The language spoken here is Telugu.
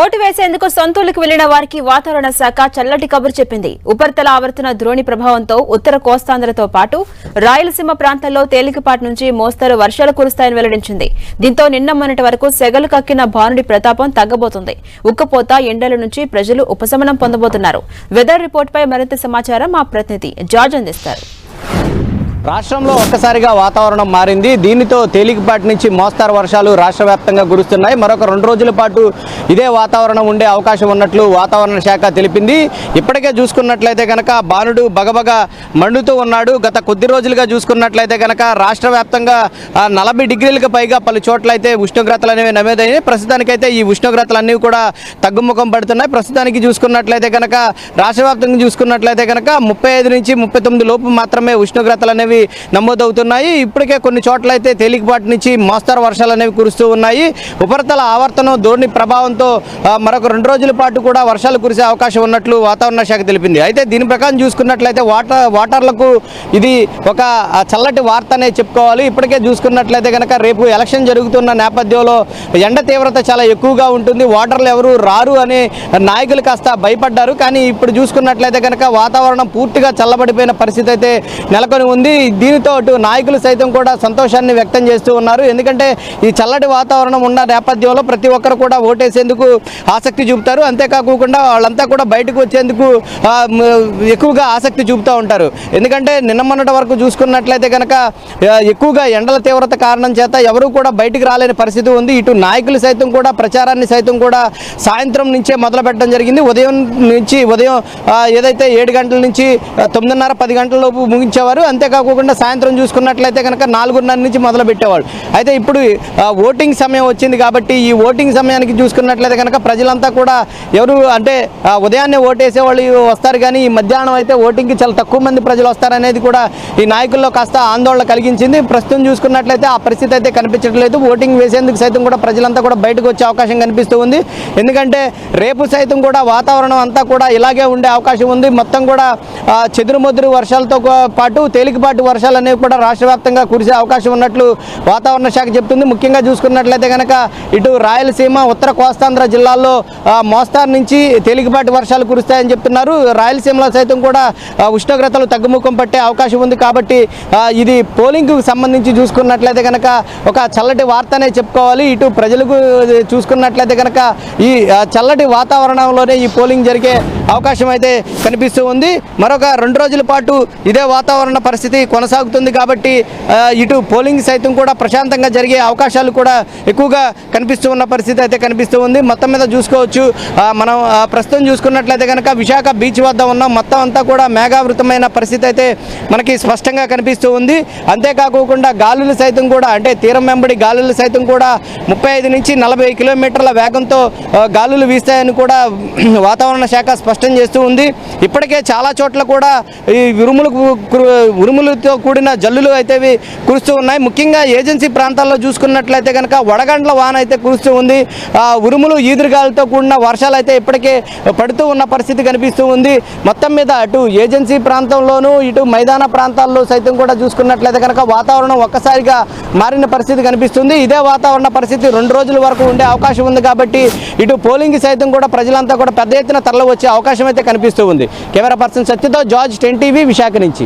ఓటు వేసేందుకు సొంతూరుకు వెళ్ళిన వారికి వాతావరణ శాఖ చల్లటి కబురు చెప్పింది. ఉపరితల ఆవర్తన ద్రోణి ప్రభావంతో ఉత్తర కోస్తాంధ్రతో పాటు రాయలసీమ ప్రాంతాల్లో తేలికపాటి నుంచి మోస్తరు వర్షాలు కురుస్తాయని వెల్లడించింది. దీంతో నిన్న మొన్నటి వరకు సెగలు కక్కిన భానుడి ప్రతాపం తగ్గబోతుంది. ఉక్కపోత ఎండల నుంచి ప్రజలు ఉపశమనం పొందబోతున్నారు. వెదర్ రిపోర్ట్పై మరింత సమాచారం మా ప్రతినిధి జార్జ్ అందిస్తారు రాష్ట్రంలో ఒక్కసారిగా వాతావరణం మారింది. దీనితో తేలికపాటి నుంచి మోస్తారు వర్షాలు రాష్ట్ర వ్యాప్తంగా కురుస్తున్నాయి. మరొక రెండు రోజుల పాటు ఇదే వాతావరణం ఉండే అవకాశం ఉన్నట్లు వాతావరణ శాఖ తెలిపింది. ఇప్పటికే చూసుకున్నట్లయితే కనుక బాణుడు బగబగ మండుతూ ఉన్నాడు. గత కొద్ది రోజులుగా చూసుకున్నట్లయితే కనుక రాష్ట్ర వ్యాప్తంగా నలభై డిగ్రీలకు పైగా పలు చోట్లయితే ఉష్ణోగ్రతలు అనేవి నమోదయ్యాయి ప్రస్తుతానికైతే ఈ ఉష్ణోగ్రతలన్నీ కూడా తగ్గుముఖం పడుతున్నాయి. ప్రస్తుతానికి చూసుకున్నట్లయితే కనుక రాష్ట్ర వ్యాప్తంగా చూసుకున్నట్లయితే కనుక ముప్పై ఐదు నుంచి ముప్పై తొమ్మిది లోపు మాత్రమే ఉష్ణోగ్రతలు అనేవి నమోదవుతున్నాయి. ఇప్పటికే కొన్ని చోట్ల అయితే తేలికపాటి నుంచి మోస్తరు వర్షాలు అనేవి కురుస్తూ ఉన్నాయి. ఉపరితల ఆవర్తనం ధోని ప్రభావంతో మరొక రెండు రోజుల పాటు కూడా వర్షాలు కురిసే అవకాశం ఉన్నట్లు వాతావరణ శాఖ తెలిపింది. అయితే దీని ప్రకారం చూసుకున్నట్లయితే వాటర్ వాటర్లకు ఇది ఒక చల్లటి వార్త అనే చెప్పుకోవాలి. ఇప్పటికే చూసుకున్నట్లయితే కనుక రేపు ఎలక్షన్ జరుగుతున్న నేపథ్యంలో ఎండ తీవ్రత చాలా ఎక్కువగా ఉంటుంది. వాటర్లు ఎవరు రారు అని నాయకులు కాస్త భయపడ్డారు. కానీ ఇప్పుడు చూసుకున్నట్లయితే కనుక వాతావరణం పూర్తిగా చల్లబడిపోయిన పరిస్థితి అయితే నెలకొని ఉంది. దీనితో అటు నాయకులు సైతం కూడా సంతోషాన్ని వ్యక్తం చేస్తూ ఉన్నారు. ఎందుకంటే ఈ చల్లటి వాతావరణం ఉన్న నేపథ్యంలో ప్రతి ఒక్కరు కూడా ఓటేసేందుకు ఆసక్తి చూపుతారు. అంతేకాకుండా వాళ్ళంతా కూడా బయటకు వచ్చేందుకు ఎక్కువగా ఆసక్తి చూపుతూ ఉంటారు. ఎందుకంటే నిన్న మొన్నటి వరకు చూసుకున్నట్లయితే కనుక ఎక్కువగా ఎండల తీవ్రత కారణం చేత ఎవరు కూడా బయటికి రాలేని పరిస్థితి ఉంది. ఇటు నాయకులు సైతం కూడా ప్రచారాన్ని సైతం కూడా సాయంత్రం నుంచే మొదలు పెట్టడం జరిగింది. ఉదయం నుంచి ఉదయం ఏదైతే ఏడు గంటల నుంచి తొమ్మిదిన్నర పది గంటల లోపు ముగించేవారు. అంతేకాకుండా సాయంత్రం చూసుకున్నట్లయితే కనుక నాలుగున్నర నుంచి మొదలు పెట్టేవాళ్ళు అయితే ఇప్పుడు ఓటింగ్ సమయం వచ్చింది కాబట్టి ఈ ఓటింగ్ సమయానికి చూసుకున్నట్లయితే కనుక ప్రజలంతా కూడా ఎవరు అంటే ఉదయాన్నే ఓటేసే వాళ్ళు వస్తారు కానీ ఈ మధ్యాహ్నం అయితే ఓటింగ్కి చాలా తక్కువ మంది ప్రజలు వస్తారనేది కూడా ఈ నాయకుల్లో కాస్త ఆందోళన కలిగించింది. ప్రస్తుతం చూసుకున్నట్లయితే ఆ పరిస్థితి అయితే కనిపించట్లేదు. ఓటింగ్ వేసేందుకు సైతం కూడా ప్రజలంతా కూడా బయటకు వచ్చే అవకాశం కనిపిస్తూ ఉంది. ఎందుకంటే రేపు సైతం కూడా వాతావరణం అంతా కూడా ఇలాగే ఉండే అవకాశం ఉంది. మొత్తం కూడా ఆ, వర్షాలతో పాటు తేలికపాటి వర్షాలు అనేవి కూడా రాష్ట్ర వ్యాప్తంగా కురిసే అవకాశం ఉన్నట్లు వాతావరణ శాఖ చెప్తుంది. ముఖ్యంగా చూసుకున్నట్లయితే కనుక ఇటు రాయలసీమ ఉత్తర కోస్తాంధ్ర జిల్లాల్లో మోస్తారు నుంచి తేలికపాటి వర్షాలు కురుస్తాయని చెప్తున్నారు. రాయలసీమలో సైతం కూడా ఉష్ణోగ్రతలు తగ్గుముఖం పట్టే అవకాశం ఉంది కాబట్టి ఇది పోలింగ్కు సంబంధించి చూసుకున్నట్లయితే కనుక ఒక చల్లటి వార్తనే చెప్పుకోవాలి. ఇటు ప్రజలకు చూసుకున్నట్లయితే కనుక ఈ చల్లటి వాతావరణంలోనే ఈ పోలింగ్ జరిగే అవకాశం అయితే కనిపిస్తూ ఉంది. మరొక రెండు రోజుల పాటు ఇదే వాతావరణ పరిస్థితి కొనసాగుతుంది కాబట్టి ఇటు పోలింగ్ సైతం కూడా ప్రశాంతంగా జరిగే అవకాశాలు కూడా ఎక్కువగా కనిపిస్తూ ఉన్న పరిస్థితి అయితే కనిపిస్తూ ఉంది. మొత్తం మీద చూసుకోవచ్చు. మనం ఆ, ప్రస్తుతం చూసుకున్నట్లయితే కనుక విశాఖ బీచ్ వద్ద ఉన్న మొత్తం అంతా కూడా మేఘావృతమైన పరిస్థితి అయితే మనకి స్పష్టంగా కనిపిస్తూ ఉంది. అంతేకాకుండా గాలులు సైతం కూడా అంటే తీరం వెంబడి గాలులు సైతం కూడా ముప్పై ఐదు నుంచి నలభై కిలోమీటర్ల వేగంతో గాలులు వీస్తాయని కూడా వాతావరణ శాఖ స్పష్టం చేస్తూ ఉంది. ఇప్పటికే చాలా చోట్ల కూడా ఈ ఉరుములు ఉరుములతో కూడిన జల్లులు అయితే కురుస్తూ ఉన్నాయి. ముఖ్యంగా ఏజెన్సీ ప్రాంతాల్లో చూసుకున్నట్లయితే కనుక వడగండ్ల వాన అయితే కురుస్తూ ఉంది. ఆ ఉరుములు ఈదురుగాలతో కూడిన వర్షాలు అయితే ఇప్పటికే పడుతూ ఉన్న పరిస్థితి కనిపిస్తూ ఉంది. మొత్తం మీద అటు ఏజెన్సీ ప్రాంతంలోనూ ఇటు మైదాన ప్రాంతాల్లో సైతం కూడా చూసుకున్నట్లయితే కనుక వాతావరణం ఒక్కసారిగా మారిన పరిస్థితి కనిపిస్తుంది. ఇదే వాతావరణ పరిస్థితి రెండు రోజుల వరకు ఉండే అవకాశం ఉంది కాబట్టి ఇటు పోలింగ్ సైతం కూడా ప్రజలంతా కూడా పెద్ద ఎత్తున తరలి వచ్చే అవకాశం అయితే కనిపిస్తూ ఉంది. కెమెరా పర్సన్ సత్యతో జార్జ్ టెన్ టీవీ విశాఖ నుంచి.